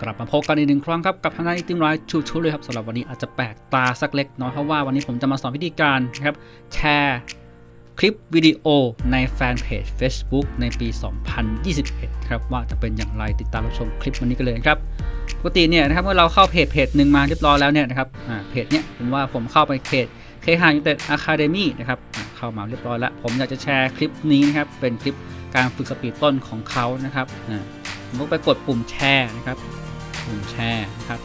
กลับมาพบกันอีกหนึ่งครั้งครับกับทางด้านติมไรชูชูเลยครับสำหรับวันนี้อาจจะแปลกตาสักเล็กน้อยเพราะว่าวันนี้ผมจะมาสอนวิธีการนะครับแชร์คลิปวิดีโอในแฟนเพจ Facebook ในปี 2021 ครับว่าจะเป็นอย่างไรติดตามรับชมคลิปวันนี้กันเลยครับปกติเนี่ยนะครับเมื่อเราเข้าเพจเพจหนึ่งมาเรียบร้อยแล้วเนี่ยนะครับเพจเนี้ยเป็นว่าผมเข้าไปเพจเคหายูเต็ดอะคาเดมี่นะครับเข้ามาเรียบร้อยแล้ว ผมอยากจะแชร์คลิปนี้นะครับเป็นคลิปการฝึกสปีดต้นของเขานะครับผมก็ไปกดปุ่มแชร์นะครับ ปุ่มแชร์นะครับ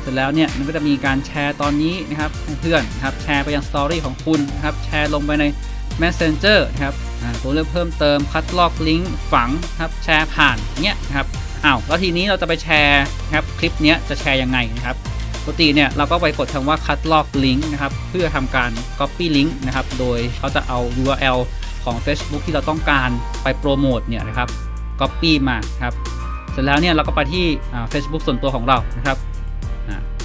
เสร็จแล้วเนี่ยมันก็จะมีการแชร์ตอนนี้นะครับเพื่อนนะครับแชร์ไปยังสตอรี่ของคุณนะครับแชร์ลงไปใน Messenger นะครับตัวเลือกเพิ่มเติมคัดลอกลิงก์ฝังครับแชร์ผ่านเนี้ยนะครับอ้าวแล้วทีนี้เราจะไปแชร์นะครับคลิปเนี้ยจะแชร์ยังไงนะครับปกติเนี่ยเราก็ไปกดคำว่าคัดลอกลิงก์นะครับเพื่อทำการ Copy Link นะครับโดยเขาจะเอา URL ของ Facebook ที่เราต้องการไปโปรโมทเนี่ยนะครับ Copy มาครับ เสร็จแล้วเนี่ยเราก็ไปที่เฟซบุ๊กส่วนตัวของเรานะครับ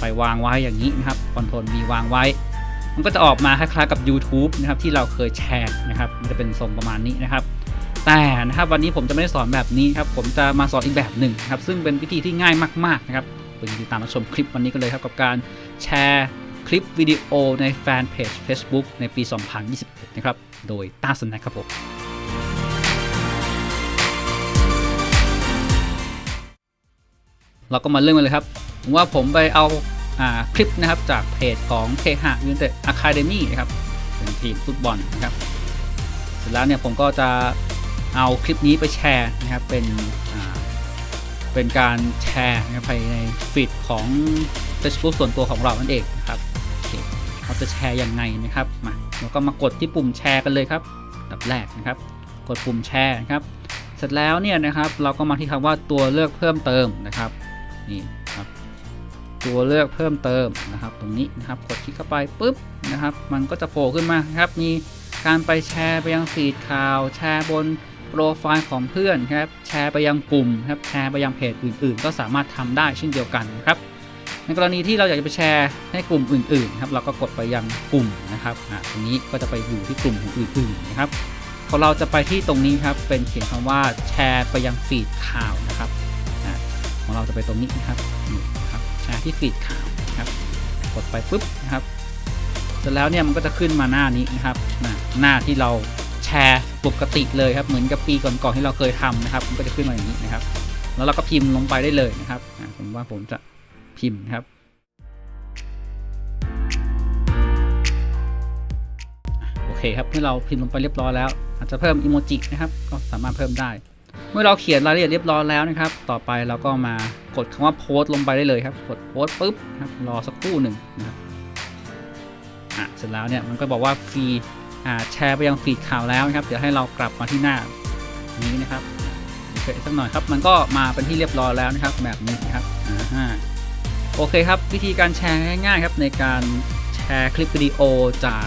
ไปวางไว้อย่างนี้นะครับคอนโทรลมีวางไว้ มันก็จะออกมาคล้ายๆกับ YouTube นะครับที่เราเคยแชร์นะครับมันจะเป็นทรงประมาณนี้นะครับ แต่นะครับวันนี้ผมจะไม่ได้สอนแบบนี้ครับผมจะมาสอนอีกแบบหนึ่งครับซึ่งเป็นวิธีที่ง่ายมากๆนะครับไปติดตามรับชมคลิปวันนี้กันเลยครับกับการแชร์คลิปวิดีโอในแฟนเพจ Facebook ในปี 2021 นะครับ โดยต้าสน็คครับผม เราก็มาเริ่มกันเลยครับผมว่าผมไปเอาอาคลิปนะครับจากเพจของเคหะยูนเต็ดอะคาเดมี่นะครับเป็นทีมฟุตบอลนะครับ เสร็จแล้วเนี่ยผมก็จะเอาคลิปนี้ไปแชร์นะครับเป็นเป็นการแชร์นะภายในฟีดของ Facebook ส่วนตัวของเรานั่นเองนะครับเคเราจะแชร์ยังไงนะครับมาเราก็มากดที่ปุ่มแชร์กันเลยครับดับแรกนะครับ กดปุ่มแชร์นะครับ เสร็จแล้วเนี่ยนะครับเราก็มาที่คำว่าตัวเลือกเพิ่มเติมนะครับ นี่ครับตัวเลือกเพิ่มเติมนะครับ ตรงนี้นะครับกดคลิกเข้าไปปุ๊บนะครับ มันก็จะโผล่ขึ้นมาครับมีการไปแชร์ไปยังฟีดข่าว แชร์บนโปรไฟล์ของเพื่อนครับแชร์ไปยังกลุ่มครับแชร์ไปยังเพจอื่น ๆ ก็สามารถทำได้เช่นเดียวกันครับในกรณีที่เราอยากจะไปแชร์ให้กลุ่มอื่นๆครับเราก็กดไปยังกลุ่มนะครับอะตรงนี้ก็จะไปอยู่ที่กลุ่มของอื่นๆนะครับขอเราจะไปที่ตรงนี้ครับเป็นเขียนคำว่าแชร์ไปยังฟีดข่าวนะครับ ของเราจะไปตรงนี้นะครับนี่ครับชร์ที่ฟีดข่าวนะครับกดไปปุ๊บนะครับเสร็จแล้วเนี่ยมันก็จะขึ้นมาหน้านี้นะครับหน้าหน้าที่เราแชร์ปกติเลยครับเหมือนกับปีก่อนๆที่เราเคยทำนะครับ มันก็จะขึ้นมาอย่างนี้นะครับ แล้วเราก็พิมพ์ลงไปได้เลยนะครับผมว่าผมจะพิมพ์นะครับโอเคครับเมื่อเราพิมพ์ลงไปเรียบร้อยแล้ว อาจจะเพิ่มอิโมจินะครับ ก็สามารถเพิ่มได้ เมื่อเราเขียนรายละเอียดเรียบร้อยแล้วนะครับ ต่อไปเราก็มากดคำว่าโพสต์ลงไปได้เลยครับ กดโพสต์ปุ๊บนะครับ รอสักครู่หนึ่งนะครับ อะ เสร็จแล้วเนี่ย มันก็บอกว่าฟรี อ่า แชร์ไปยังฟีดข่าวแล้วนะครับ เดี๋ยวให้เรากลับมาที่หน้านี้นะครับโอเคสักหน่อยครับ มันก็มาเป็นที่เรียบร้อยแล้วนะครับ แบบนี้นครับ อ่าโอเคครับ วิธีการแชร์ง่ายๆครับ ในการแชร์คลิปวิดีโอจาก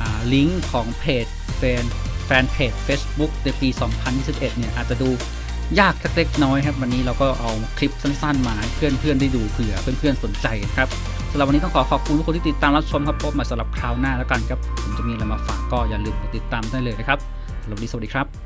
อ่าลิงก์ของเพจแฟน แฟนเพจ Facebook ในปี 2021 เนี่ยอาจจะดูยากสักเล็กน้อยครับ วันนี้เราก็เอาคลิปสั้นๆ มาให้เพื่อนๆ ได้ดูเผื่อเพื่อนๆ สนใจครับสำหรับวันนี้ต้องขอขอบคุณทุกคนที่ติดตามรับชมครับพบมาสำหรับคราวหน้าแล้วกันครับผมจะมีอะไรมาฝากก็อย่าลืมกดติดตามได้เลยนะครับสำหรับวันนี้สวัสดีครับ